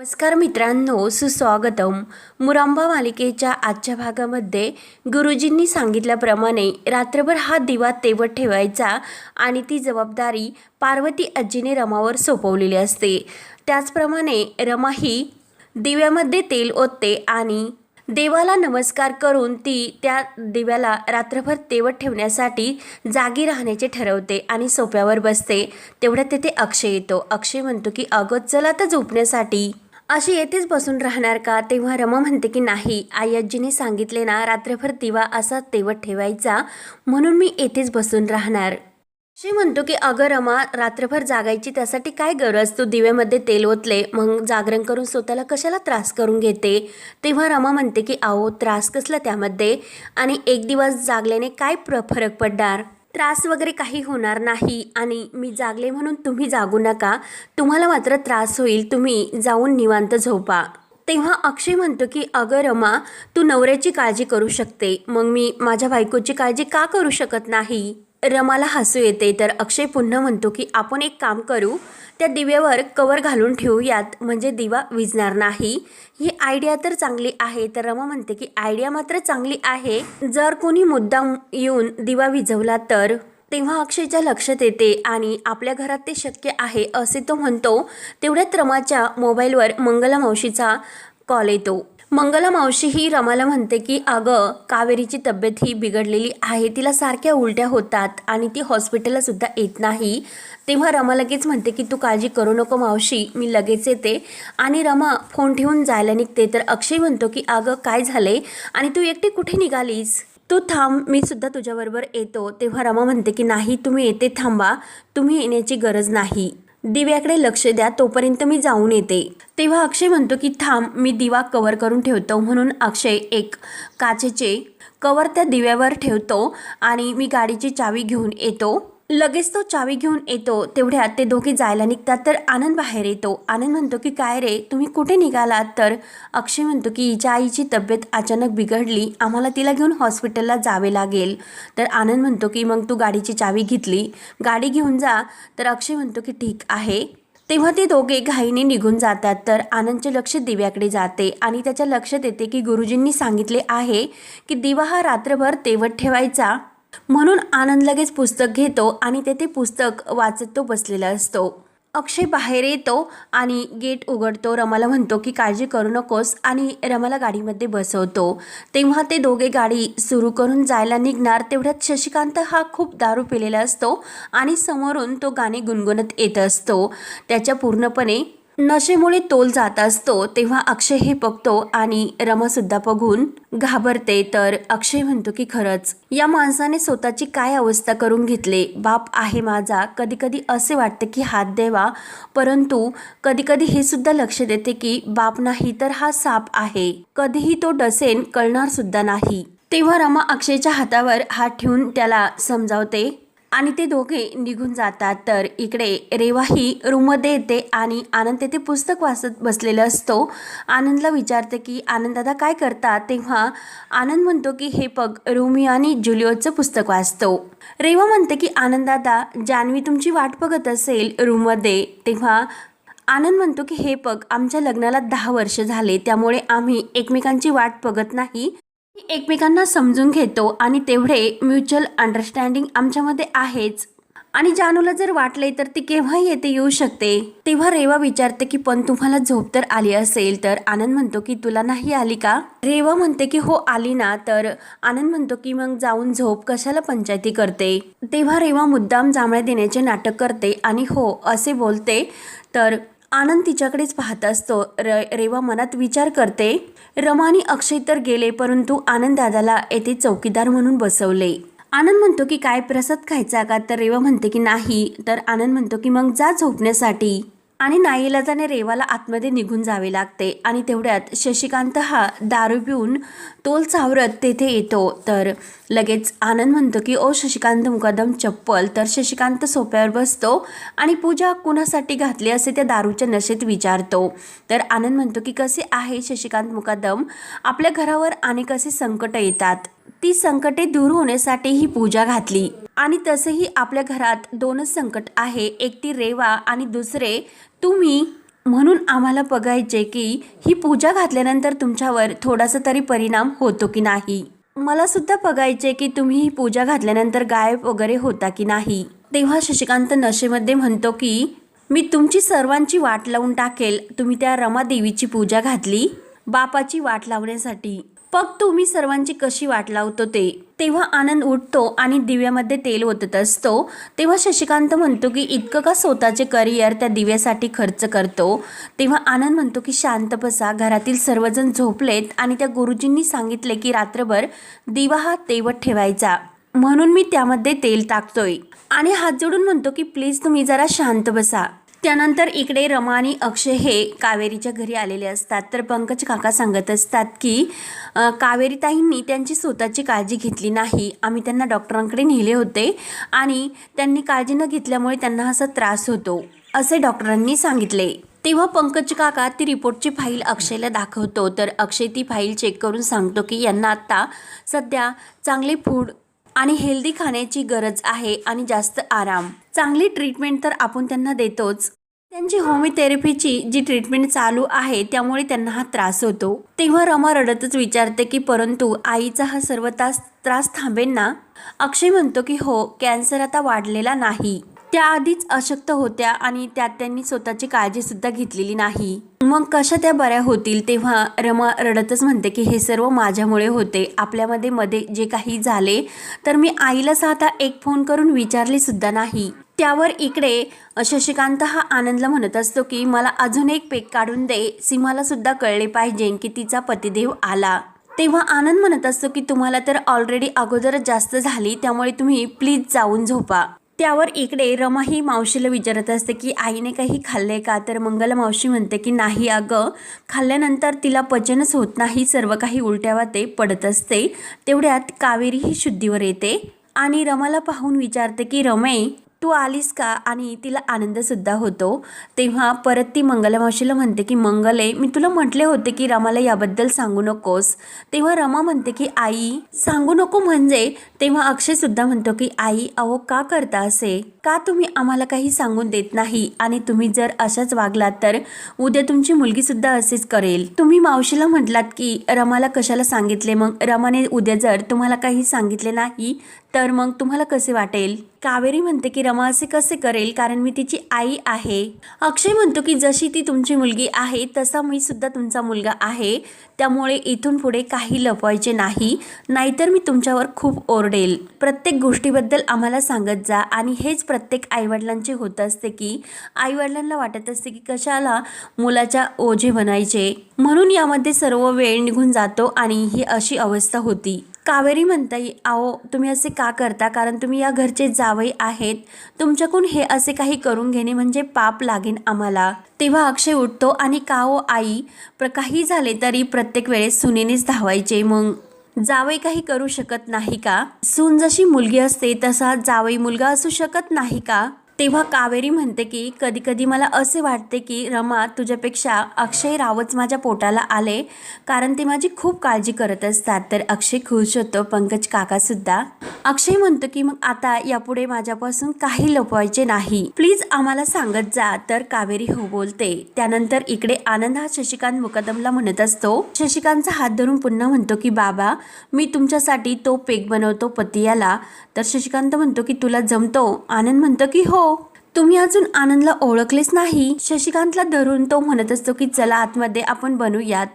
नमस्कार मित्रांनो सुस्वागतम. मुरांबा मालिकेच्या आजच्या भागामध्ये गुरुजींनी सांगितल्याप्रमाणे रात्रभर हा दिवा तेवत ठेवायचा आणि ती जबाबदारी पार्वती आजीने रमावर सोपवलेली असते. त्याचप्रमाणे रमा ही दिव्यामध्ये तेल ओतते आणि देवाला नमस्कार करून ती त्या दिव्याला रात्रभर तेवत ठेवण्यासाठी जागी राहण्याचे ठरवते आणि सोप्यावर बसते. तेवढ्यात तेथे अक्षय येतो. अक्षय म्हणतो की अगोद चला तर झोपण्यासाठी. अशी येथेच बसून राहणार का? तेव्हा रमा म्हणते की नाही आई आजीने सांगितले ना रात्रभर दिवा असा तेवत ठेवायचा म्हणून मी येथेच बसून राहणार. शी म्हणतो की अगं रमा रात्रभर जागायची त्यासाठी काय गरज? तू दिव्यामध्ये तेल ओतले मग जागरण करून स्वतःला कशाला त्रास करून घेते? तेव्हा रमा म्हणते की अहो त्रास कसला त्यामध्ये? आणि एक दिवस जागल्याने काय प्र फरक पडणार? त्रास वगैरे काही होणार नाही आणि मी जागले म्हणून तुम्ही जागू नका. तुम्हाला मात्र त्रास होईल. तुम्ही जाऊन निवांत झोपा. तेव्हा अक्षय म्हणतो की अगं रमा तू नवऱ्याची काळजी करू शकते. मग मी माझ्या बायकोची काळजी का करू शकत नाही? रमाला हसू येते. तर अक्षय पुन्हा म्हणतो की आपण एक काम करू त्या दिव्यावर कवर घालून ठेवूयात म्हणजे दिवा विजणार नाही. ही आयडिया तर चांगली आहे. तर रमा म्हणते की आयडिया मात्र चांगली आहे. जर कोणी मुद्दाम येऊन दिवा विझवला तर? तेव्हा अक्षयच्या लक्षात येते आणि आपल्या घरात ते शक्य आहे असे तो म्हणतो. तेवढ्यात रमाच्या मोबाईलवर मंगला मावशीचा कॉल येतो. मंगला मावशी ही रमाला म्हणते की अगं कावेरीची तब्येत ही बिघडलेली आहे. तिला सारख्या उलट्या होतात आणि ती हॉस्पिटलला सुद्धा येत नाही. तेव्हा रमा लगेच म्हणते की तू काळजी करू नको मावशी मी लगेच येते. आणि रमा फोन ठेवून जायला निघते. तर अक्षय म्हणतो की अगं काय झाले आणि तू एकटी कुठे निघालीस? तू थांब मी सुद्धा तुझ्याबरोबर येतो. तेव्हा रमा म्हणते की नाही तुम्ही येते थांबा. तुम्ही येण्याची गरज नाही. दिव्याकडे लक्ष द्या तोपर्यंत मी जाऊन येते. तेव्हा अक्षय म्हणतो की थांब मी दिवा कवर करून ठेवतो. म्हणून अक्षय एक काचेचे कवर त्या दिव्यावर ठेवतो आणि मी गाडीची चावी घेऊन येतो. लगेच तो चावी घेऊन येतो. तेवढ्यात ते दोघे जायला निघतात. तर आनंद बाहेर येतो. आनंद म्हणतो की काय रे तुम्ही कुठे निघालात? तर अक्षय म्हणतो की हिच्या आईची तब्येत अचानक बिघडली. आम्हाला तिला घेऊन हॉस्पिटलला जावे लागेल. तर आनंद म्हणतो की मग तू गाडीची चावी घेतली. गाडी घेऊन जा. तर अक्षय म्हणतो की ठीक आहे. तेव्हा ते दोघे घाईने निघून जातात. तर आनंदचे लक्ष दिव्याकडे जाते आणि त्याच्या लक्षात येते की गुरुजींनी सांगितले आहे की दिवा हा रात्रभर तेवत ठेवायचा. म्हणून आनंद लगेच पुस्तक घेतो आणि तेथे पुस्तक वाचत तो बसलेला असतो. अक्षय बाहेर येतो आणि गेट उघडतो. रमाला म्हणतो की काळजी करू नकोस. आणि रमाला गाडीमध्ये बसवतो. तेव्हा ते दोघे गाडी सुरू करून जायला निघणार तेवढ्यात शशिकांत हा खूप दारू पिलेला असतो आणि समोरून तो गाणे गुणगुणत येत असतो. त्याच्या पूर्णपणे नशेमुळे तोल जात असतो तेव्हा अक्षय हे बघतो आणि रमासुद्धा बघून घाबरते. तर अक्षय म्हणतो की खरंच या माणसाने स्वतःची काय अवस्था करून घेतले? बाप आहे माझा. कधी कधी असे वाटते की हात द्यावा. परंतु कधी कधी हे सुद्धा लक्ष देते की बाप नाही तर हा साप आहे. कधीही तो डसेन कळणार सुद्धा नाही. तेव्हा रमा अक्षयच्या हातावर हात ठेवून त्याला समजावते आणि ते दोघे निघून जातात. तर इकडे रेवा ही रूममध्ये येते आणि आनंद तेथे पुस्तक वाचत बसलेला असतो. आनंदला विचारते की आनंददादा काय करतात तेव्हा आनंद म्हणतो की हे पग रोमिओ आणि जुलिओचं पुस्तक वाचतो. रेवा म्हणते की आनंददादा जान्हवी तुमची वाट बघत असेल रूममध्ये. तेव्हा आनंद म्हणतो की हे पग आमच्या लग्नाला दहा वर्ष झाले त्यामुळे आम्ही एकमेकांची वाट बघत नाही. एकमेकांना समजून घेतो आणि तेवढे म्युच्युअल अंडरस्टँडिंग आमच्यामध्ये आहेच. आणि जानूला जर वाटले तर ती केव्हाही येते येऊ शकते. तेव्हा रेवा विचारते की पण तुम्हाला झोप तर आली असेल तर? आनंद म्हणतो की तुला नाही आली का? रेवा म्हणते की हो आली ना. तर आनंद म्हणतो की मग जाऊन झोप कशाला पंचायती करते? तेव्हा रेवा मुद्दाम जांभळ्या देण्याचे नाटक करते आणि हो असे बोलते. तर आनंद तिच्याकडेच पाहत असतो. र रेवा मनात विचार करते रमानी अक्षय तर गेले परंतु आनंद दादाला येथे चौकीदार म्हणून बसवले. आनंद म्हणतो की काय प्रसाद खायचा का? तर रेवा म्हणते की नाही. तर आनंद म्हणतो की मग जा झोपण्यासाठी. आणि नाईलाजाने रेवाला आतमध्ये निघून जावे लागते आणि तेवढ्यात शशिकांत हा दारू पिऊन तोल चावरत तेथे येतो. तर लगेच आनंद म्हणतो की ओ शशिकांत मुकादम चप्पल. तर शशिकांत सोप्यावर बसतो आणि पूजा कुणासाठी घातली असे त्या दारूच्या नशेत विचारतो. तर आनंद म्हणतो की कसे आहे शशिकांत मुकादम? आपल्या घरावर अनेक असे संकट येतात. ती संकटे दूर होण्यासाठी ही पूजा घातली. आणि तसेही आपल्या घरात दोनच संकट आहे. एक ती रेवा आणि दुसरे तुम्ही. म्हणून आम्हाला बघायचे की ही पूजा घातल्यानंतर तुमच्यावर थोडासा तरी परिणाम होतो की नाही? मला सुद्धा बघायचे की तुम्ही ही पूजा घातल्यानंतर गायब वगैरे होता की नाही? तेव्हा शशिकांत नशेमध्ये म्हणतो की मी तुमची सर्वांची वाट लावून टाकेल. तुम्ही त्या रमादेवीची पूजा घातली? बापाची वाट लावण्यासाठी. पग तुम्ही सर्वांची कशी वाट लावतो ते. तेव्हा आनंद उठतो आणि दिव्यामध्ये तेल ओतत असतो. तेव्हा शशिकांत म्हणतो की इतकं का स्वतःचे करिअर त्या दिव्यासाठी खर्च करतो? तेव्हा आनंद म्हणतो की शांत बसा. घरातील सर्वजण झोपलेत आणि त्या गुरुजींनी सांगितले की रात्रभर दिवा हा तेवत ठेवायचा. म्हणून मी त्यामध्ये तेल टाकतोय. आणि हात जोडून म्हणतो की प्लीज तुम्ही जरा शांत बसा. त्यानंतर इकडे रमा आणि अक्षय हे कावेरीच्या घरी आलेले असतात. तर पंकज काका सांगत असतात की कावेरीताईंनी त्यांची स्वतःची काळजी घेतली नाही. आम्ही त्यांना डॉक्टरांकडे नेले होते आणि त्यांनी काळजी न घेतल्यामुळे त्यांना असा त्रास होतो असे डॉक्टरांनी सांगितले. तेव्हा पंकज काका ती रिपोर्टची फाईल अक्षयला दाखवतो. तर अक्षय ती फाईल चेक करून सांगतो की यांना आत्ता सध्या चांगले फूड आणि हेल्दी खाण्याची गरज आहे आणि जास्त आराम. चांगली ट्रीटमेंट तर आपण त्यांना देतोच. त्यांची होमिओथेरपीची जी ट्रीटमेंट चालू आहे त्यामुळे त्यांना हा त्रास होतो. तेव्हा रमा रडतच विचारते की परंतु आईचा हा सर्व तास त्रास थांबेल ना? अक्षय म्हणतो की हो कॅन्सर आता वाढलेला नाही. त्या आधीच अशक्त होत्या आणि त्यात त्यांनी स्वतःची काळजीसुद्धा घेतलेली नाही. मग कशा त्या बऱ्या होतील तेव्हा रमा रडतच म्हणते की हे सर्व माझ्यामुळे होते. आपल्यामध्ये मध्ये जे काही झाले तर मी आईला साधा एक फोन करून विचारले सुद्धा नाही. त्यावर इकडे शशिकांत हा आनंदला म्हणत असतो की मला अजून एक पेक काढून दे. सीमाला सुद्धा कळले पाहिजे की तिचा पतिदेव आला. तेव्हा आनंद म्हणत असतो की तुम्हाला तर ऑलरेडी अगोदरच जास्त झाली त्यामुळे तुम्ही प्लीज जाऊन झोपा. त्यावर इकडे रमा ही मावशीला विचारत असते की आईने काही खाल्ले का? तर मंगल मावशी म्हणते की नाही अगं खाल्ल्यानंतर तिला पचनच होत नाही सर्व काही उलट्या ते पडत असते. तेवढ्यात कावेरी ही शुद्धीवर येते. आणि रमाला पाहून विचारते की रमे तू आलीस का? आणि तिला आनंदसुद्धा होतो. तेव्हा परत ती मंगलमावशीला म्हणते की मंगले मी तुला म्हटले होते की रमाला याबद्दल सांगू नकोस. तेव्हा रमा म्हणते की आई सांगू नको म्हणजे? तेव्हा अक्षयसुद्धा म्हणतो की आई अहो का करता असे? का तुम्ही आम्हाला काही सांगून देत नाही? आणि तुम्ही जर अशाच वागलात तर उद्या तुमची मुलगीसुद्धा असेच करेल. तुम्ही मावशीला म्हटलात की रमाला कशाला सांगितले? मग रमाने उद्या जर तुम्हाला काही सांगितले नाही तर मग तुम्हाला कसे वाटेल? कावेरी म्हणते की रमा असे कसे करेल कारण मी तिची आई आहे. अक्षय म्हणतो की जशी ती तुमची मुलगी आहे तसा मी सुद्धा तुमचा मुलगा आहे. त्यामुळे इथून पुढे काही लपवायचे नाही नाहीतर मी तुमच्यावर खूप ओरडेल. प्रत्येक गोष्टीबद्दल आम्हाला सांगत जा. आणि हेच प्रत्येक आईवडिलांचे होत असते की आईवडिलांना वाटत असते की कशाला मुलाच्या ओझे बनायचे म्हणून यामध्ये सर्व वेळ निघून जातो आणि ही अशी अवस्था होती. कावेरी म्हणताई आओ तुम्ही असे का करता? कारण तुम्ही या घरचे जावई आहेत. तुमच्याकडून हे असे काही करून घेणे म्हणजे पाप लागेन आम्हाला. तेव्हा अक्षय उठतो आणि का ओ आई? प्र काही झाले तरी प्रत्येक वेळेस सुनेनेच धावायचे मग? जावई काही करू शकत नाही का? सून जशी मुलगी असते तसा जावई मुलगा असू शकत नाही का? तेव्हा कावेरी म्हणते की कधी कधी मला असे वाटते की रमा तुझ्यापेक्षा अक्षय रावच माझ्या पोटाला आले कारण ते माझी खूप काळजी करत असतात. तर अक्षय खुश होतो पंकज काकासुद्धा अक्षय म्हणतो की मग आता यापुढे माझ्यापासून काही लपवायचे नाही. प्लीज आम्हाला सांगत जा. तर कावेरी हो बोलते. त्यानंतर इकडे आनंद हा शशिकांत मुकदमला म्हणत असतो. शशिकांतचा हात धरून पुन्हा म्हणतो की बाबा मी तुमच्यासाठी तो पेक बनवतो पतियाला. तर शशिकांत म्हणतो की तुला जमतो. आनंद म्हणतो की हो. तुम्ही अजून आनंदला ओळखलेच नाही? शशिकांतला धरून तो म्हणत असतो की चला आतमध्ये आपण बनूयात.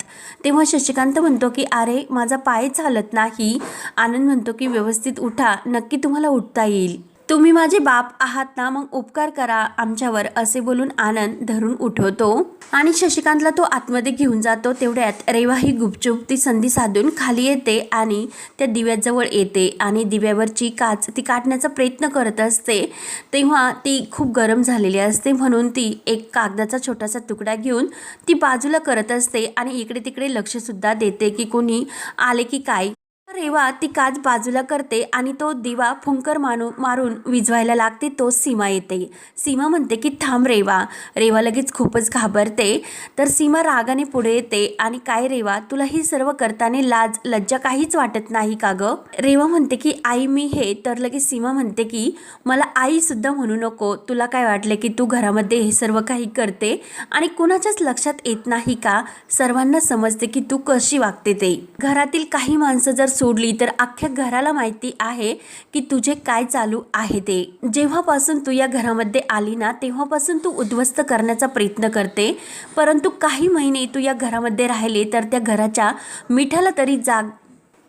तेव्हा शशिकांत म्हणतो की अरे माझा पाय चालत नाही. आनंद म्हणतो की व्यवस्थित उठा. नक्की तुम्हाला उठता येईल. तुम्ही माझे बाप आहात ना मग उपकार करा आमच्यावर असे बोलून आनंद धरून उठवतो. आणि शशिकांतला तो आतमध्ये घेऊन जातो तेवढ्यात रेवा ही गुपचूप ती संधी साधून खाली येते आणि त्या दिव्याजवळ येते आणि दिव्यावरची काच ती काढण्याचा प्रयत्न करत असते. तेव्हा ती खूप गरम झालेली असते म्हणून ती एक कागदाचा छोटासा तुकडा घेऊन ती बाजूला करत असते आणि इकडे तिकडे लक्षसुद्धा देते की कोणी आले की काय. रेवा ती काच बाजूला करते आणि तो दिवा फुंकर मानू मारून विजवायला लागते तो सीमा येते. सीमा म्हणते की थांब रेवा. रेवा लगेच खूपच घाबरते. तर सीमा रागाने पुढे येते आणि काय रेवा तुला ही सर्व करताना लाज लज्जा काहीच वाटत नाही का ग? रेवा म्हणते की आई मी हे. तर लगेच सीमा म्हणते की मला आई सुद्धा म्हणू नको. तुला काय वाटले की तू घरामध्ये हे सर्व काही करते आणि कुणाच्याच लक्षात येत नाही का? सर्वांना समजते की तू कशी वागते ते. घरातील काही माणसं जर सोडली तर अख्ख्या घराला माहिती आहे की तुझे काय चालू आहे ते. जेव्हापासून तू या घरामध्ये आली ना तेव्हापासून तू उद्ध्वस्त करण्याचा प्रयत्न करते. परंतु काही महिने तू या घरामध्ये राहिले तर त्या घराच्या मिठाला तरी जाग.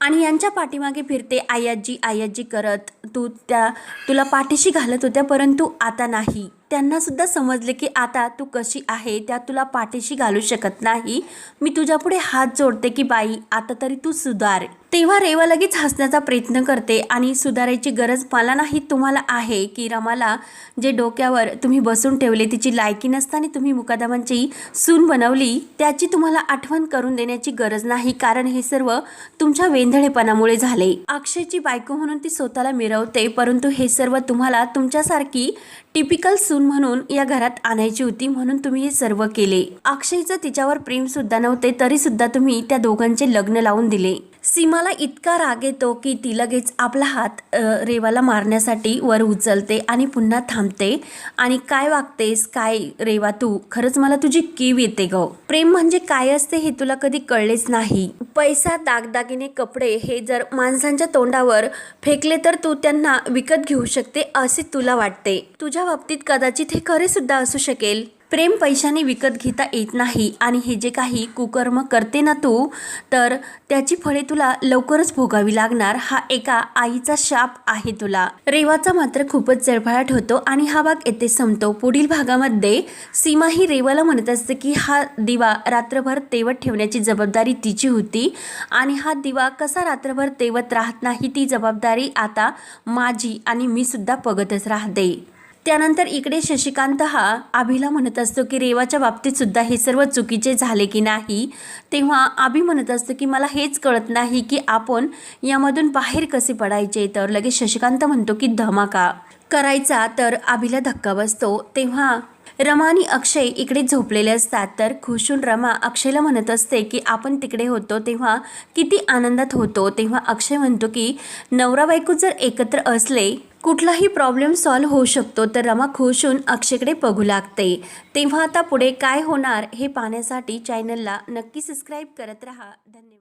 आणि यांच्या पाठीमागे फिरते आयाजी आयाजी करत. तू त्या तुला पाठीशी घालत होत्या परंतु आता नाही. त्यांना सुद्धा समजले की आता तू कशी आहे त्या तुला पाठीशी घालू शकत नाही. मी तुझ्यापुढे हात जोडते की बाई आता तरी तू सुधार. तेव्हा रेवा लगेच हसण्याचा प्रयत्न करते आणि सुधारायची गरज मला नाही तुम्हाला आहे की रमाला जे डोक्यावर तुम्ही बसून ठेवले तिची लायकी नसताना तुम्ही मुकादमांची सून बनवली त्याची तुम्हाला आठवण करून देण्याची गरज नाही. कारण हे सर्व तुमच्या वेंधळेपणामुळे झाले. अक्षयची बायको म्हणून ती स्वतःला मिरवते परंतु हे सर्व तुम्हाला तुमच्यासारखी टिपिकल सून म्हणून या घरात आणायची होती म्हणून तुम्ही हे सर्व केले. अक्षयचं तिच्यावर प्रेम सुद्धा नव्हते तरी सुद्धा तुम्ही त्या दोघांचे लग्न लावून दिले. सीमाला इतका राग येतो की ती लगेच आपला हात रेवाला मारण्यासाठी वर उचलते आणि पुन्हा थांबते. आणि काय वागतेस? काय रेवा तू? खरंच मला तुझी कीव येते ग. प्रेम म्हणजे काय असते हे तुला कधी कळलेच नाही. पैसा दागदागिने कपडे हे जर माणसांच्या तोंडावर फेकले तर तू त्यांना विकत घेऊ शकते असे तुला वाटते. तुझ्या बाबतीत कदाचित हे खरे सुद्धा असू शकेल. प्रेम पैशाने विकत घेता येत नाही आणि हे जे काही कुकर्म करते ना तू तर त्याची फळे तुला लवकरच भोगावी लागणार. हा एका आईचा शाप आहे तुला. रेवाचा मात्र खूपच जळफळाट होतो आणि हा भाग येथे संपतो. पुढील भागामध्ये सीमा ही रेवाला म्हणत असते की हा दिवा रात्रभर तेवत ठेवण्याची जबाबदारी तिची होती आणि हा दिवा कसा रात्रभर तेवत राहत नाही ती जबाबदारी आता माझी आणि मी सुद्धा बघतच राहते. त्यानंतर इकडे शशिकांत हा आभीला म्हणत असतो की रेवाच्या बाबतीत सुद्धा हे सर्व चुकीचे झाले की नाही? तेव्हा आभी म्हणत असतो की मला हेच कळत नाही की आपण यामधून बाहेर कसे पडायचे. तर लगेच शशिकांत म्हणतो की धमाका करायचा तर आभीला धक्का बसतो. तेव्हा रमा आणि अक्षय इकडे झोपलेले असतात. तर खुशून रमा अक्षयला म्हणत असते की आपण तिकडे होतो तेव्हा किती आनंदात होतो. तेव्हा अक्षय म्हणतो की नवरा बायको जर एकत्र असले कुठलाही प्रॉब्लेम सॉल्व्ह होऊ शकतो तर रमा खुश होऊन अक्षयकडे बघू लागते. तेव्हा आता पुढे काय होणार हे पाहण्यासाठी चॅनलला नक्की सबस्क्राईब करत राहा. धन्यवाद.